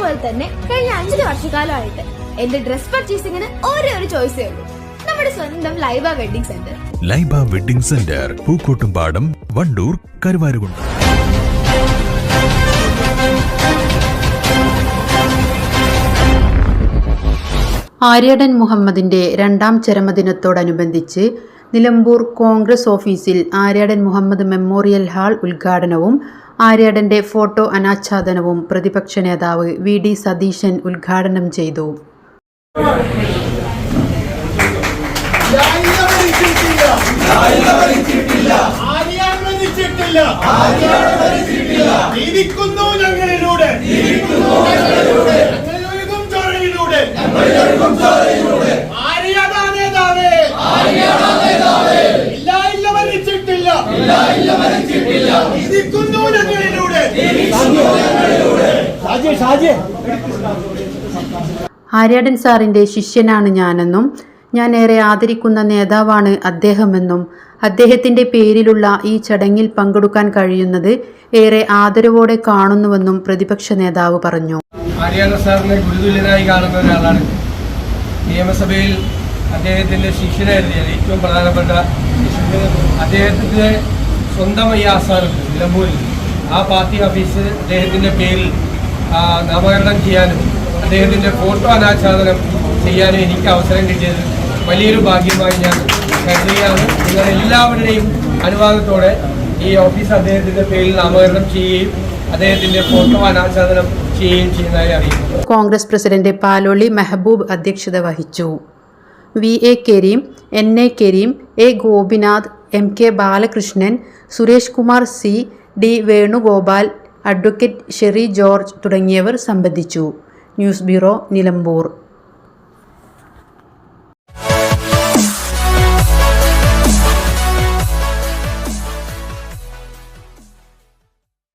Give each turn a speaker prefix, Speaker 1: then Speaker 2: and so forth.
Speaker 1: പോലെ തന്നെ കഴിഞ്ഞ അഞ്ചു വർഷക്കാലമായിട്ട് എന്റെ ഡ്രസ് പർച്ചേസിംഗിന് ഒരേ ഒരു ചോയ്സേ ഉള്ളൂ. നമ്മുടെ സ്വന്തം Laiba wedding centre
Speaker 2: Laiba wedding centre Pookkottumpadam Wandoor Karuvarakundu.
Speaker 3: Aryadan മുഹമ്മദിന്റെ രണ്ടാം ചരമദിനത്തോടനുബന്ധിച്ച് നിലമ്പൂർ കോൺഗ്രസ് ഓഫീസിൽ ആര്യാടൻ മുഹമ്മദ് മെമ്മോറിയൽ ഹാൾ ഉദ്ഘാടനവും ആര്യാടന്റെ ഫോട്ടോ അനാച്ഛാദനവും പ്രതിപക്ഷ നേതാവ് വി ഡി സതീശൻ ഉദ്ഘാടനം ചെയ്തു.
Speaker 4: ഇല്ല ഇല്ല മരിച്ചിട്ടില്ല. ഇല്ല ഇല്ല മരിച്ചിട്ടില്ല.
Speaker 3: ആര്യാടൻ സാറിന്റെ ശിഷ്യനാണ് ഞാനെന്നും ഞാൻ ഏറെ ആദരിക്കുന്ന നേതാവാണ് അദ്ദേഹമെന്നും അദ്ദേഹത്തിന്റെ പേരിലുള്ള ഈ ചടങ്ങിൽ പങ്കെടുക്കാൻ കഴിയുന്നത് ഏറെ ആദരവോടെ കാണുന്നുവെന്നും പ്രതിപക്ഷ നേതാവ് പറഞ്ഞു.
Speaker 5: സാറിനെ ഗുരുതുല്യനായി കാണുന്ന ഒരാളാണ്. നിയമസഭയിൽ അദ്ദേഹത്തിന്റെ ശിഷ്യനായിരുന്നു ഞാൻ ഏറ്റവും പ്രധാനപ്പെട്ട അദ്ദേഹത്തിന്റെ സ്വന്തം ഈ ആസ്ഥാനത്ത് നിലമ്പൂരിൽ. ആ പാർട്ടി ഓഫീസ് അദ്ദേഹത്തിന്റെ പേരിൽ നാമകരണം ചെയ്യാനും അദ്ദേഹത്തിന്റെ ഫോട്ടോ അനാച്ഛാദനം ചെയ്യാനും എനിക്ക് അവസരം കിട്ടിയത് വലിയൊരു ഭാഗ്യമായി ഞാൻ കരുതുകയാണ്. നിങ്ങളെല്ലാവരുടെയും അനുവാദത്തോടെ ഈ ഓഫീസ് അദ്ദേഹത്തിന്റെ പേരിൽ നാമകരണം ചെയ്യുകയും അദ്ദേഹത്തിന്റെ ഫോട്ടോ അനാച്ഛാദനം ചെയ്യുകയും ചെയ്യുന്നതായി അറിയിക്കുന്നു.
Speaker 3: കോൺഗ്രസ് പ്രസിഡന്റ് പാലോളി മെഹബൂബ് അധ്യക്ഷത വഹിച്ചു. V. A. Kareem N. A. Kareem A. Gopinath M. K. Balakrishnan Suresh Kumar C D. Venugopal advocate Sherry George തുടങ്ങിയവർ സംബന്ധിച്ചു. News bureau Nilambur.